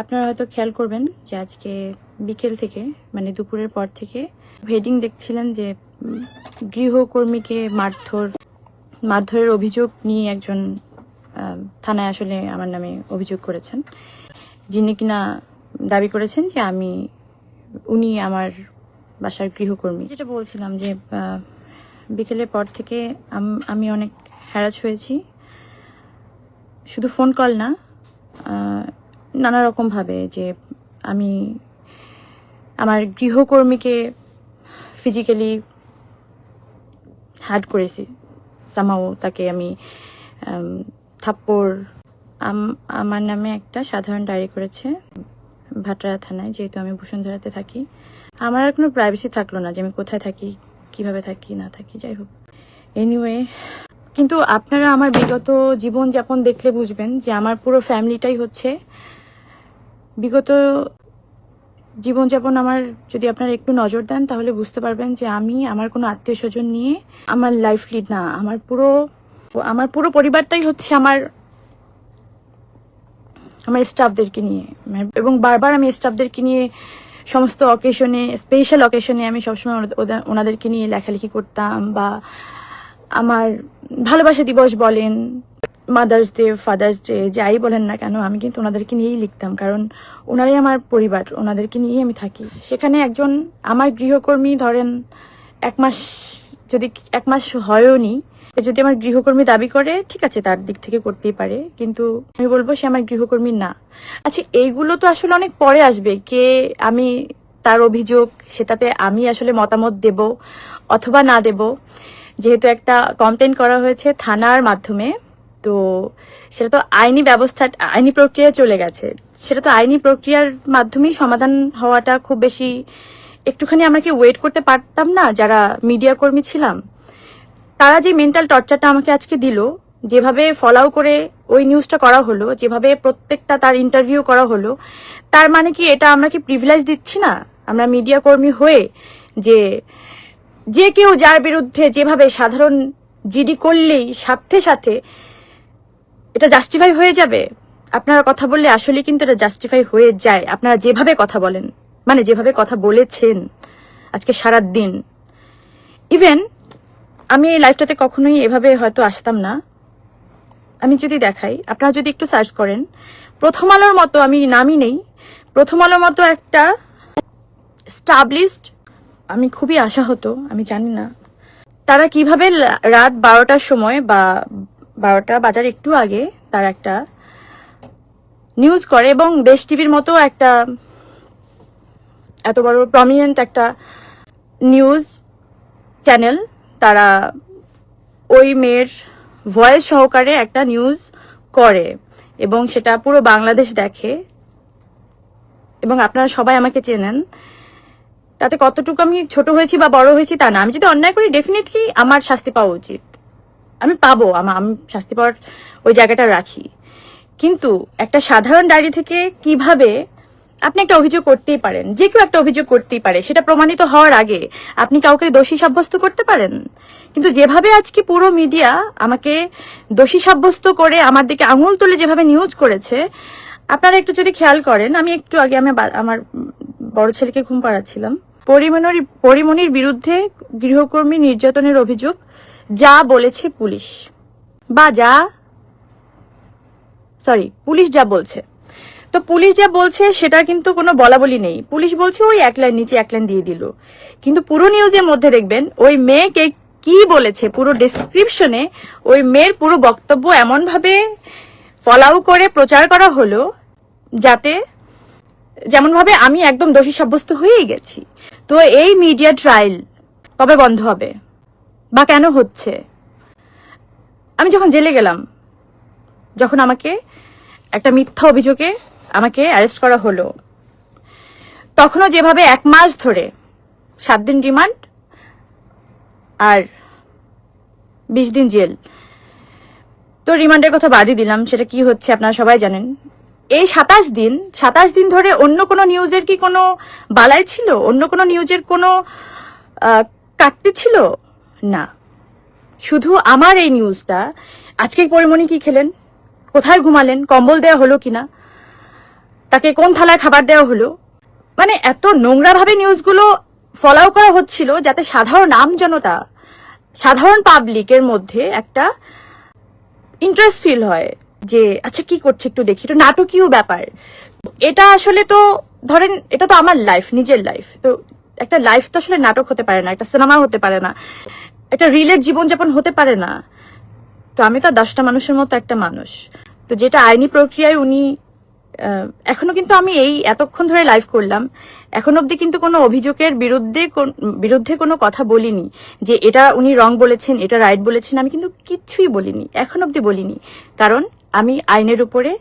আপনারা হয়তো খেয়াল করবেন যে আজকে বিকেল থেকে মানে দুপুরের পর থেকে হেডিং দেখছিলেন যে গৃহকর্মীকে মারধর, মারধরের অভিযোগ নিয়ে একজন থানায় আসলে আমার নামে অভিযোগ করেছেন। যিনি কিনা দাবি করেছেন যে আমি, উনি আমার বাসার গৃহকর্মী। যেটা বলছিলাম যে বিকেলের পর থেকে আমি অনেক হ্যারাস হয়েছি। শুধু ফোন কল না নানা রকমভাবে যে আমি আমার গৃহকর্মীকে ফিজিক্যালি হার্ট করেছি। সামাও তাকে আমি থাপ্পড়, আম- আমার নামে একটা সাধারণ ডায়েরি করেছে ভাটরা থানায়, যেহেতু আমি বসুন্ধরাতে থাকি। আমার আর কোনো প্রাইভেসি থাকল না যে আমি কোথায় থাকি, কীভাবে থাকি, না থাকি, যাই হোক। এনিওয়ে কিন্তু আপনারা আমার বিগত জীবনযাপন দেখলে বুঝবেন যে আমার পুরো ফ্যামিলিটাই হচ্ছে বিগত জীবনযাপন আমার যদি আপনারা একটু নজর দেন, তাহলে বুঝতে পারবেন যে আমি আমার কোনো আত্মীয় স্বজন নিয়ে আমার লাইফ লিড না। আমার পুরো আমার পুরো পরিবারটাই হচ্ছে আমার আমার স্টাফদেরকে নিয়ে। এবং বারবার আমি স্টাফদেরকে নিয়ে সমস্ত অকেশনে স্পেশাল অকেশনে আমি সবসময় ওনাদেরকে নিয়ে লেখালেখি করতাম বা আমার ভালোবাসা দিবস বলেন মাদার্স ডে ফাদার্স ডে যাই বলেন না কেন, আমি কিন্তু ওনাদেরকে নিয়েই লিখতাম, কারণ ওনারাই আমার পরিবার, ওনাদেরকে নিয়েই আমি থাকি। সেখানে একজন আমার গৃহকর্মী ধরেন, এক মাস যদি এক মাস হয়ও নি যদি আমার গৃহকর্মী দাবি করে, ঠিক আছে, তার দিক থেকে করতেই পারে, কিন্তু আমি বলব সে আমার গৃহকর্মী না। আচ্ছা এইগুলো তো আসলে অনেক পরে আসবে, কে আমি, তার অভিযোগ, সেটাতে আমি আসলে মতামত দেব অথবা না দেব। যেহেতু একটা কমপ্লেন করা হয়েছে থানার মাধ্যমে, তো সেটা তো আইনি ব্যবস্থা, আইনি প্রক্রিয়া চলে গেছে। সেটা তো আইনি প্রক্রিয়ার মাধ্যমেই সমাধান হওয়াটা খুব বেশি, একটুখানি আমরা কি ওয়েট করতে পারতাম না, যারা মিডিয়া কর্মী ছিলাম। তারা যে মেন্টাল টর্চারটা আমাকে আজকে দিল, যেভাবে ফলাও করে ওই নিউজটা করা হলো, যেভাবে প্রত্যেকটা তার ইন্টারভিউ করা হলো, তার মানে কি এটা আমরা কি প্রিভিলেজ দিচ্ছি না? আমরা মিডিয়া কর্মী হয়ে যে যে কেউ যার বিরুদ্ধে যেভাবে সাধারণ জিডি করলেই সাথে সাথে এটা জাস্টিফাই হয়ে যাবে। আপনারা কথা বললে আসলে কিন্তু এটা জাস্টিফাই হয়ে যায়। আপনারা যেভাবে কথা বলেন মানে যেভাবে কথা বলেছেন আজকে সারা দিন ইভেন আমি এই লাইফটাতে কখনোই এভাবে হয়তো আসতাম না। আমি যদি দেখাই, আপনারা যদি একটু সার্চ করেন, প্রথম আলোর মতো আমি নামই নেই। প্রথম আলোর মতো একটা স্টাবলিশড আমি খুবই আশা হতো আমি জানি না। তারা কীভাবে রাত বারোটার সময় বা বারোটা বাজার একটু আগে তার একটা নিউজ করে এবং দেশ টিভির মতো একটা এত বড় প্রমিনেন্ট একটা নিউজ চ্যানেল তারা ওই মেয়ের ভয়েস সহকারে একটা নিউজ করে এবং সেটা পুরো বাংলাদেশ দেখে। এবং আপনারা সবাই আমাকে চেনেন। তাতে কতটুকু আমি ছোট হয়েছি বা বড় হয়েছি তা না। আমি যদি অন্যায় করি ডেফিনেটলি আমার শাস্তি পাওয়া উচিত। আমি পাবো, আমা- আমি শাস্তি পাওয়ার ওই জায়গাটা রাখি। কিন্তু একটা সাধারণ ডায়েরি থেকে কীভাবে আপনি একটা অভিযোগ করতেই পারেন? যে কেউ একটা অভিযোগ করতেই পারে, সেটা প্রমাণিত হওয়ার আগে আপনি কাউকে দোষী সাব্যস্ত করতে পারেন? কিন্তু যেভাবে আজকে পুরো মিডিয়া আমাকে দোষী সাব্যস্ত করে আমার দিকে আঙুল তুলে যেভাবে নিউজ করেছে, আপনারা একটু যদি খেয়াল করেন, আমি একটু আগে আমি আমার বড় ছেলেকে ঘুম পাড়াচ্ছিলাম। পরিমণির বিরুদ্ধে গৃহকর্মী নির্যাতনের অভিযোগ, যা বলেছে পুলিশ। বা যা সরি পুলিশ যা বলছে। তো পুলিশ যা বলছে, সেটা কিন্তু কোনো বলা বলি নেই। পুলিশ বলছে, ওই এক লাইন নিচে এক লাইন দিয়ে দিল। কিন্তু পুরো নিউজের মধ্যে দেখবেন, ওই মেয়েকে কি বলেছে? পুরো ডেসক্রিপশনে ওই মেয়ের পুরো বক্তব্য এমনভাবে ফলাও করে প্রচার করা হলো, যাতে যেমনভাবে আমি একদম দোষী সাব্যস্ত হয়েই গেছি। তো এই মিডিয়া ট্রায়াল কবে বন্ধ হবে? বা কেন হচ্ছে? আমি যখন জেলে গেলাম, যখন আমাকে একটা মিথ্যা অভিযোগে আমাকে অ্যারেস্ট করা হলো, তখনও যেভাবে এক মাস ধরে সাত দিন রিমান্ড আর বিশ দিন জেল, তো রিমান্ডের কথা বাদই দিলাম, সেটা কি হচ্ছে আপনারা সবাই জানেন। এই সাতাশ দিন সাতাশ দিন ধরে অন্য কোনো নিউজের কি কোনো বালাই ছিল? অন্য কোনো নিউজের কোনো কাটতে ছিল? না। শুধু আমার এই নিউজটা। আজকে পরিমণি কি খেলেন? কোথায় ঘুমালেন? কম্বল দেয়া হলো কিনা তাকে কোন থালায় খাবার দেওয়া হলো? মানে এত নোংরাভাবে নিউজগুলো ফলাও করা হচ্ছিল যাতে সাধারণ আম জনতা, সাধারণ পাবলিকের মধ্যে একটা ইন্টারেস্ট ফিল হয়। যে আচ্ছা কি করছে একটু দেখি। একটু নাটকীয় ব্যাপার। এটা আসলে তো, ধরেন, এটা তো আমার লাইফ নিজের লাইফ তো একটা লাইফ তো আসলে নাটক হতে পারে না, একটা সিনেমা হতে পারে না, একটা রিলের জীবনযাপন হতে পারে না। তো আমি তো দশটা মানুষের মতো একটা মানুষ। তো যেটা আইনি প্রক্রিয়ায় উনি এখনও কিন্তু আমি এই এতক্ষণ ধরে লাইভ করলাম, এখন অবধি কিন্তু কোনো অভিযোগের বিরুদ্ধে বিরুদ্ধে কোনো কথা বলিনি যে এটা উনি রং বলেছেন, এটা রাইট বলেছেন, আমি কিন্তু কিচ্ছুই বলিনি, এখন অবধি বলিনি। কারণ আমি আইনের উপরে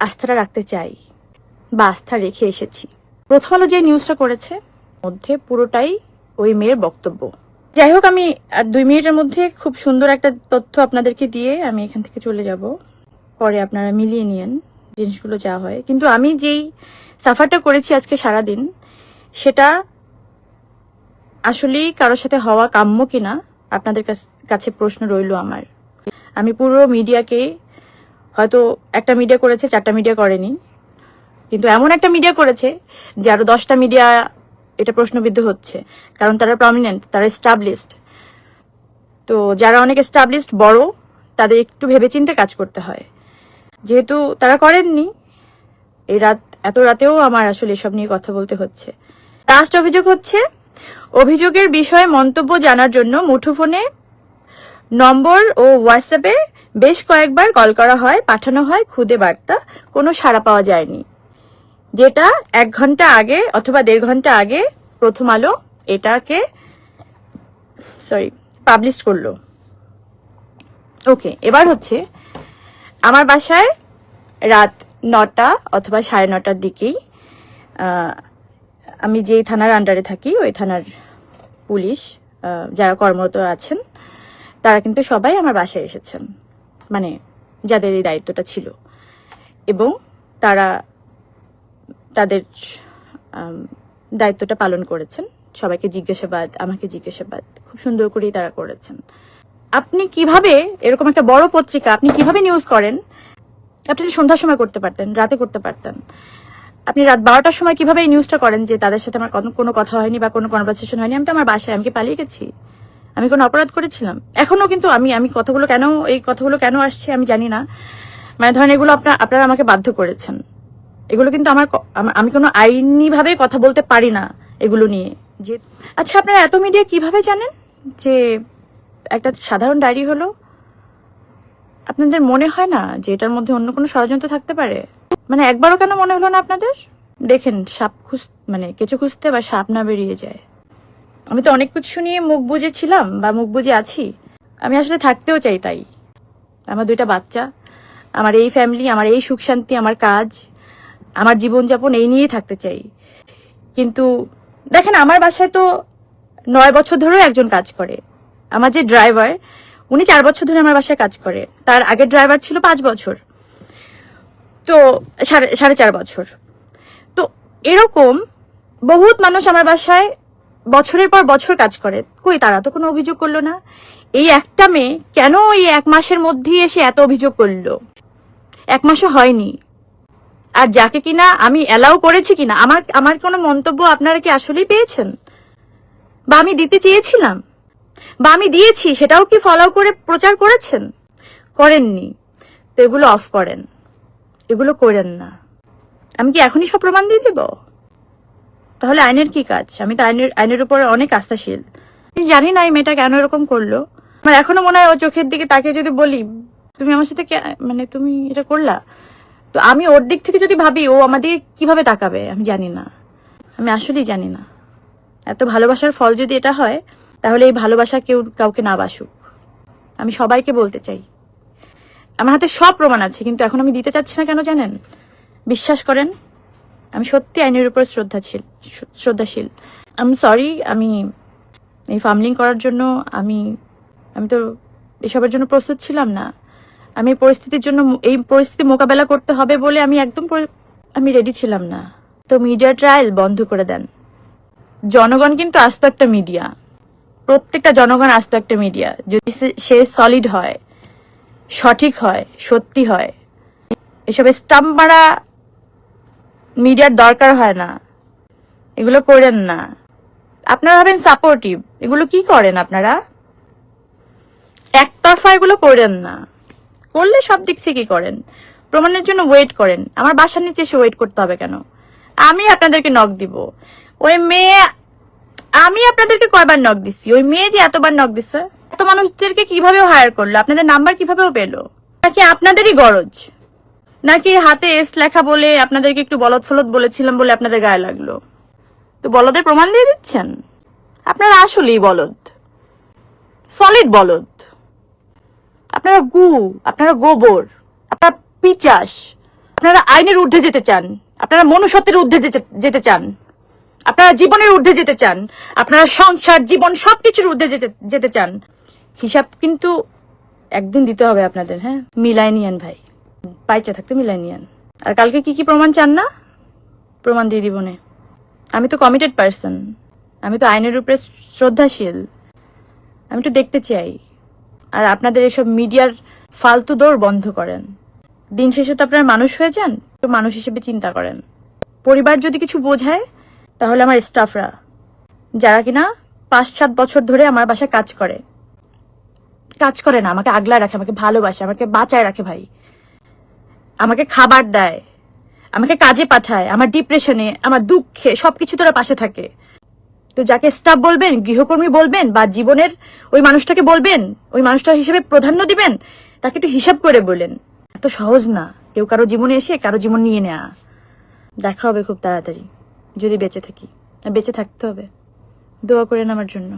আস্থাটা রাখতে চাই বা আস্থা রেখে এসেছি। প্রথম আলো যে নিউজটা করেছে মধ্যে পুরোটাই ওই মেয়ের বক্তব্য। যাই হোক, আমি আর দুই মিনিটের মধ্যে খুব সুন্দর একটা তথ্য আপনাদেরকে দিয়ে আমি এখান থেকে চলে যাব। পরে আপনারা মিলিয়ে নিয়েন জিনিসগুলো যা হয়। কিন্তু আমি যেই সাফারটা করেছি আজকে সারাদিন, সেটা আসলেই কারোর সাথে হওয়া কাম্য কিনা আপনাদের কাছে প্রশ্ন রইল আমার। আমি পুরো মিডিয়াকে হয়তো একটা মিডিয়া করেছে, চারটা মিডিয়া করেনি। কিন্তু এমন একটা মিডিয়া করেছে, যে আরও দশটা মিডিয়া এটা প্রশ্নবিদ্ধ হচ্ছে। কারণ তারা প্রমিনেন্ট তারা এস্টাবলিশড তো যারা অনেক এস্টাবলিশড বড়, তাদের একটু ভেবেচিন্তে কাজ করতে হয়। যেহেতু তারা করেননি এই রাত, এত রাতেও আমার আসলে এসব নিয়ে কথা বলতে হচ্ছে। লাস্ট অভিযোগ হচ্ছে, অভিযোগের বিষয়ে মন্তব্য জানার জন্য মুঠোফোনে নম্বর ও হোয়াটসঅ্যাপে বেশ কয়েকবার কল করা হয়, পাঠানো হয়, খুদে বার্তা, কোনো সাড়া পাওয়া যায়নি। যেটা এক ঘণ্টা আগে অথবা দেড় ঘণ্টা আগে প্রথম আলো এটাকে সরি পাবলিশ করল। ওকে এবার হচ্ছে আমার বাসায় রাত নটা অথবা সাড়ে নটার দিকেই আমি যেই থানার আন্ডারে থাকি, ওই থানার পুলিশ যারা কর্মরত আছেন, তারা কিন্তু সবাই আমার বাসায় এসেছেন। মানে যাদের এই দায়িত্বটা ছিল। এবং তারা তাদের দায়িত্বটা পালন করেছেন। সবাইকে জিজ্ঞাসাবাদ, আমাকে জিজ্ঞাসাবাদ। খুব সুন্দর করেই তারা করেছেন। আপনি কীভাবে, এরকম একটা বড় পত্রিকা, আপনি কীভাবে নিউজ করেন? আপনি সন্ধ্যার সময় করতে পারতেন, রাতে করতে পারতেন। আপনি রাত বারোটার সময় কীভাবে এই নিউজটা করেন যে তাদের সাথে আমার কোনো- কথা হয়নি বা কোনো কনভারসেশন হয়নি? আমি তো আমার বাসায়, আমি কি পালিয়ে গেছি? আমি কোনো অপরাধ করেছিলাম। এখনও কিন্তু আমি আমি কথাগুলো কেন, এই কথাগুলো কেন আসছে আমি জানি না। মানে ধরেন এগুলো আপনার আপনারা আমাকে বাধ্য করেছেন। এগুলো কিন্তু আমার আমি কোনো আইনি ভাবে কথা বলতে পারি না এগুলো নিয়ে। যে আচ্ছা আপনারা এত মিডিয়া কীভাবে জানেন যে একটা সাধারণ ডায়েরি হলো? আপনাদের মনে হয় না যে এটার মধ্যে অন্য কোনো ষড়যন্ত্র থাকতে পারে? মানে একবারও কেন মনে হলো না আপনাদের? দেখেন, সাপ খুঁজ মানে কেঁচো খুঁজতে বা সাপ না বেরিয়ে যায়। আমি তো অনেক কিছু নিয়ে মুখ বুজে ছিলাম বা মুখ বুজে আছি। আমি আসলে থাকতেও চাই তাই। আমার দুইটা বাচ্চা, আমার এই ফ্যামিলি আমার এই সুখ শান্তি, আমার কাজ, আমার জীবনযাপন এই নিয়েই থাকতে চাই। কিন্তু দেখেন, আমার বাসায় তো নয় বছর ধরেও একজন কাজ করে। আমার যে ড্রাইভার উনি চার বছর ধরে আমার বাসায় কাজ করে। তার আগের ড্রাইভার ছিল পাঁচ বছর। তো সাড়ে সাড়ে চার বছর। তো এরকম বহুত মানুষ আমার বাসায় বছরের পর বছর কাজ করে। কই, তারা তো কোনো অভিযোগ করল না? এই একটা মেয়ে কেন এই এক মাসের মধ্যেই এসে এত অভিযোগ করল? এক মাসও হয়নি। আর যাকে কিনা আমি অ্যালাউ করেছি কিনা, আমার আমার কোনো মন্তব্য আপনারা কি আসলেই পেয়েছেন? বা আমি দিতে চেয়েছিলাম? বা আমি দিয়েছি, সেটাও কি ফলো করে প্রচার করেছেন? করেননি। তো এগুলো অফ করেন। এগুলো করেন না। আমি কি এখনই সব প্রমাণ দিয়ে দেব? তাহলে আইনের কি কাজ? আমি তো আইনের আইনের উপর অনেক আস্থাশীল। জানি না এই মেয়েটা কেন এরকম করল। আমার এখনও মনে হয় ও চোখের দিকে তাকে যদি বলি, তুমি আমার সাথে মানে তুমি এটা করলা? তো আমি ওর দিক থেকে যদি ভাবি, ও আমাদের কীভাবে তাকাবে, আমি জানি না। আমি আসলেই জানি না। এত ভালোবাসার ফল যদি এটা হয়, তাহলে এই ভালোবাসা কেউ কাউকে না বাসুক। আমি সবাইকে বলতে চাই। আমার হাতে সব প্রমাণ আছে, কিন্তু এখন আমি দিতে চাচ্ছি না কেন জানেন? বিশ্বাস করেন? আমি সত্যি আইনের উপর শ্রদ্ধাশীল শ্রদ্ধাশীল। আম সরি আমি এই ফার্মলিং করার জন্য আমি আমি তো এসবের জন্য প্রস্তুত ছিলাম না। আমি পরিস্থিতির জন্য এই পরিস্থিতি মোকাবেলা করতে হবে বলে আমি একদম আমি রেডি ছিলাম না। তো মিডিয়া ট্রায়াল বন্ধ করে দেন। জনগণ কিন্তু আস্ত একটা মিডিয়া প্রত্যেকটা জনগণ আস্ত একটা মিডিয়া যদি সে- সে সলিড হয়, সঠিক হয়, সত্যি হয়, এসব স্টাম্প মারা মিডিয়ার দরকার হয় না। এগুলো করেন না। আপনারা ভাবেন সাপোর্টিভ এগুলো কি করেন আপনারা? একতরফা এগুলো করেন না। করলে সব দিক থেকেই করেন। প্রমাণের জন্য ওয়েট করেন। আমার বাসার নিচে এসে ওয়েট করতে হবে কেন? আমি আপনাদেরকে নক দিব। ওই মেয়ে, আমি আপনাদেরকে কয়বার নক দিছি? ওই মেয়ে যে এতবার নক দিছে? এত মানুষদেরকে কীভাবে হায়ার করল? আপনাদের নাম্বার কিভাবেও পেল? নাকি আপনাদেরই গরজ? নাকি হাতে এস লেখা বলে আপনাদেরকে একটু বলদ ফলদ বলেছিলাম বলে আপনাদের গায়ে লাগল? তো বলদের প্রমাণ দিয়ে দিচ্ছেন? আপনারা আসলেই বলদ। সলিড বলদ। আপনারা গু, আপনারা গোবর, আপনারা পিচাস, আপনারা আইনের ঊর্ধ্বে যেতে চান, আপনারা মনুষ্যত্বের ঊর্ধ্বে যেতে- চান, আপনারা জীবনের ঊর্ধ্বে যেতে চান, আপনারা সংসার, জীবন সবকিছুর ঊর্ধ্বে যেতে চান। হিসাব কিন্তু একদিন দিতে হবে আপনাদের হ্যাঁ? মিলাই নিয়েন ভাই। পাইচা থাকতে মিলাই নিয়েন। আর কালকে কি কি প্রমাণ চান না? প্রমাণ দিয়ে দিবনে আমি তো কমিটেড পার্সন আমি তো আইনের উপরে শ্রদ্ধাশীল। আমি তো দেখতে চাই। আর আপনাদের এসব মিডিয়ার ফালতু দৌড় বন্ধ করেন। দিন শেষে তো আপনারা মানুষ হয়ে যান, তো মানুষ হিসেবে চিন্তা করেন। পরিবার যদি কিছু বোঝায়, তাহলে আমার স্টাফরা যারা কিনা পাঁচ সাত বছর ধরে আমার বাসায় কাজ করে। কাজ করে না, আমাকে আগলা রাখে, আমাকে ভালোবাসে, আমাকে বাঁচায় রাখে ভাই। আমাকে খাবার দেয়, আমাকে কাজে পাঠায়, আমার ডিপ্রেশনে আমার দুঃখে, সবকিছু তোরা পাশে থাকে। তো যাকে স্টাফ বলবেন, গৃহকর্মী বলবেন বা জীবনের ওই মানুষটাকে বলবেন, ওই মানুষটা হিসেবে প্রাধান্য দিবেন, তাকে একটু হিসাব করে বলেন। এত সহজ না। কেউ কারও জীবনে এসে কারও জীবন নিয়ে নেওয়া দেখা হবে খুব তাড়াতাড়ি, যদি বেঁচে থাকি। বেঁচে থাকতে হবে। দোয়া করেন আমার জন্য।